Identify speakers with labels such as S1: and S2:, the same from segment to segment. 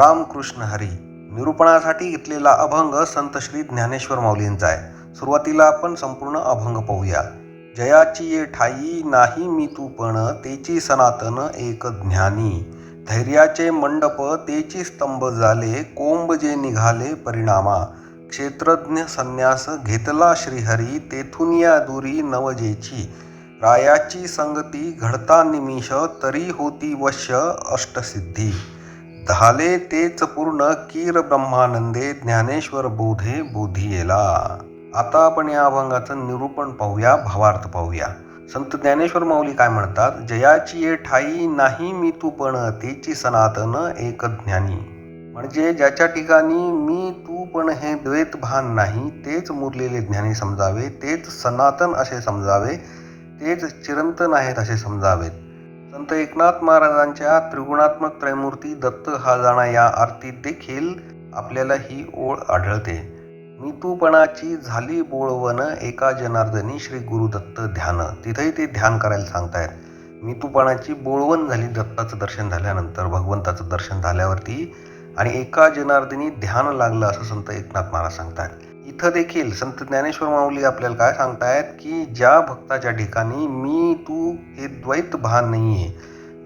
S1: रामकृष्ण हरी निरूपणासाठी घेतलेला अभंग संत श्री ज्ञानेश्वर माऊलींचा आहे. सुरुवातीला आपण संपूर्ण अभंग पाहूया. जयाची ये ठाई नाही मी तू पण तेची सनातन एक ज्ञानी. धैर्याचे मंडप तेची स्तंभ झाले कोंब जे निघाले परिणामा. क्षेत्रज्ञ संन्यास घेतला श्रीहरी तेथून या दुरी नवजेची. रायाची संगती घडता निमिष तरी होती वश्य अष्टसिद्धी. धाले तेच पूर्ण कीर ब्रह्मानंदे ज्ञानेश्वर बोधे बोधियेला. आता आपण या अभंगाचं निरूपण पाहूया भावार्थ पाहूया. संत ज्ञानेश्वर माऊली काय म्हणतात? जयाची ये ठाई नाही मी तू पण तेची सनातन एक ज्ञानी. म्हणजे ज्याच्या ठिकाणी मी तू पण हे द्वैत भान नाही तेच मुरलेले ज्ञानी समजावे तेच सनातन असे समजावे तेच चिरंतन आहेत असे समजावेत. संत एकनाथ महाराजांच्या त्रिगुणात्मक त्रयमूर्ती दत्त हा जाणा या आरतीत देखील आपल्याला ही ओळ आढळते. मितूपणाची झाली बोळवन एका जनार्दनी श्री गुरुदत्त ध्यान. तिथेही ते ध्यान करायला सांगतायत. मितूपणाची बोळवण झाली दत्ताचं दर्शन झाल्यानंतर भगवंताचं दर्शन झाल्यावरती आणि एका जनार्दनी ध्यान लागलं असं संत एकनाथ महाराज सांगतात इथं देखील संत ज्ञानेश्वर माऊली आपल्याला काय सांगतायत की ज्या भक्ताच्या ठिकाणी मी तू हे द्वैत भान नाही आहे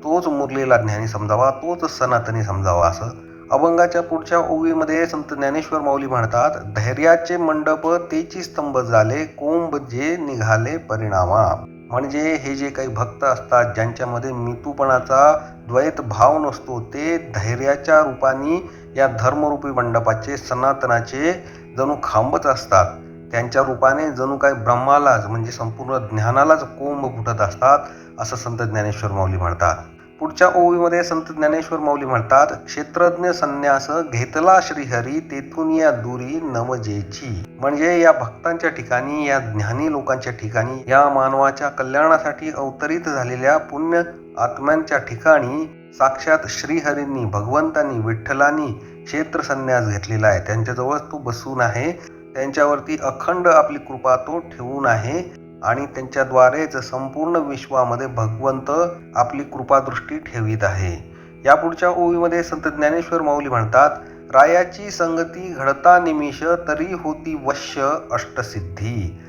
S1: तोच मुरलेला ज्ञानी समजावा तोच सनातनी समजावा असं अभंगाच्या पुढच्या ओवीमध्ये संत ज्ञानेश्वर माऊली म्हणतात धैर्याचे मंडप तेची स्तंभ झाले कोंब जे निघाले परिणामा. म्हणजे हे जे काही भक्त असतात ज्यांच्यामध्ये मितूपणाचा द्वैत भाव नसतो ते धैर्याच्या रूपाने या धर्मरूपी मंडपाचे सनातनाचे जणू खांबच असतात. त्यांच्या रूपाने जणू काय ब्रह्मालाच म्हणजे संपूर्ण ज्ञानालाच कोंब फुटत असतात असं संत ज्ञानेश्वर माऊली म्हणतात. पुढच्या ओवीमध्ये संत ज्ञानेश्वर माऊली म्हणतात क्षेत्रज्ञ संन्यास घेतला श्रीहरी तेथून या दुरी नमजेची म्हणजे या भक्तांच्या ठिकाणी या ज्ञानी लोकांच्या ठिकाणी या मानवाच्या कल्याणासाठी अवतरित झालेल्या पुण्य आत्म्यांच्या ठिकाणी साक्षात श्रीहरींनी भगवंतांनी विठ्ठलांनी क्षेत्र संन्यास घेतलेला आहे. त्यांच्याजवळच तो बसून आहे. त्यांच्यावरती अखंड आपली कृपा तो ठेवून आहे आणि त्यांच्याद्वारेच संपूर्ण विश्वामध्ये भगवंत आपली कृपादृष्टी ठेवीत आहे. या पुढच्या ओवीमध्ये संत ज्ञानेश्वर माऊली म्हणतात रायाची संगती घडता निमिष तरी होती वश्य अष्टसिद्धी.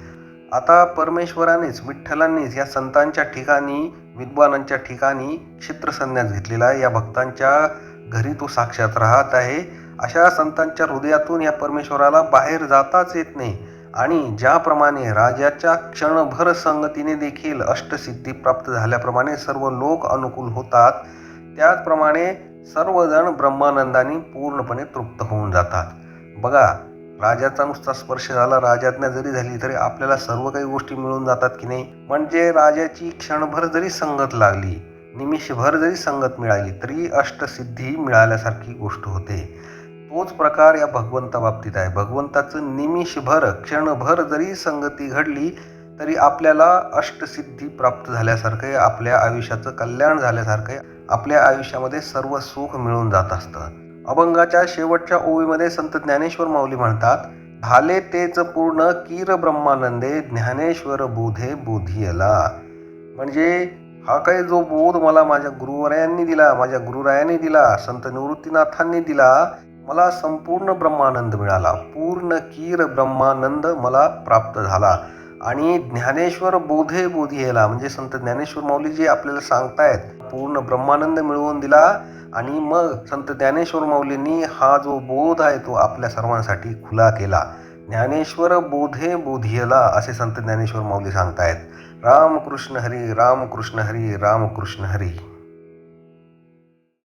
S1: आता परमेश्वरानेच विठ्ठलांनीच या संतांच्या ठिकाणी विद्वानांच्या ठिकाणी क्षेत्रसन्यास घेतलेला आहे. या भक्तांच्या घरी तो साक्षात राहत आहे. अशा संतांच्या हृदयातून या परमेश्वराला बाहेर जाताच येत नाही. आणि ज्याप्रमाणे राजाच्या क्षणभर संगतीने देखील अष्टसिद्धी प्राप्त झाल्याप्रमाणे सर्व लोक अनुकूल होतात त्याचप्रमाणे सर्वजण ब्रह्मानंदाने पूर्णपणे तृप्त होऊन जातात. बघा राजाचा नुसता स्पर्श झाला राजाज्ञा जरी झाली तरी आपल्याला सर्व काही गोष्टी मिळून जातात की नाही? म्हणजे राजाची क्षणभर जरी संगत लागली निमिषभर जरी संगत मिळाली तरी अष्टसिद्धी मिळाल्यासारखी गोष्ट होते. तोच प्रकार या भगवंता बाबतीत आहे. भगवंताचं निमिषभर क्षणभर जरी संगती घडली तरी आपल्याला अष्टसिद्धी प्राप्त झाल्यासारखं आपल्या आयुष्याचं कल्याण झाल्यासारखं आपल्या आयुष्यामध्ये सर्व सुख मिळून जात असतं. अभंगाच्या शेवटच्या ओवीमध्ये संत ज्ञानेश्वर माऊली म्हणतात झाले तेच पूर्ण कीर ब्रह्मानंदे ज्ञानेश्वर बोधे बोधियला. म्हणजे हा काही जो बोध मला माझ्या गुरुवरायांनी दिला माझ्या गुरुरायांनी दिला संत निवृत्तीनाथांनी दिला मला संपूर्ण ब्रह्मानंद मिळाला. पूर्ण कीर ब्रह्मानंद मला प्राप्त झाला. आणि ज्ञानेश्वर बोधे बोधियला म्हणजे संत ज्ञानेश्वर माऊली जे आपल्याला सांगतायत पूर्ण ब्रह्मानंद मिळवून दिला आणि मग संत ज्ञानेश्वर माऊलींनी हा जो बोध आहे तो आपल्या सर्वांसाठी खुला केला. ज्ञानेश्वर बोधे बोधियला असे संत ज्ञानेश्वर माऊली सांगतायत. रामकृष्ण हरी रामकृष्ण हरी रामकृष्ण हरी.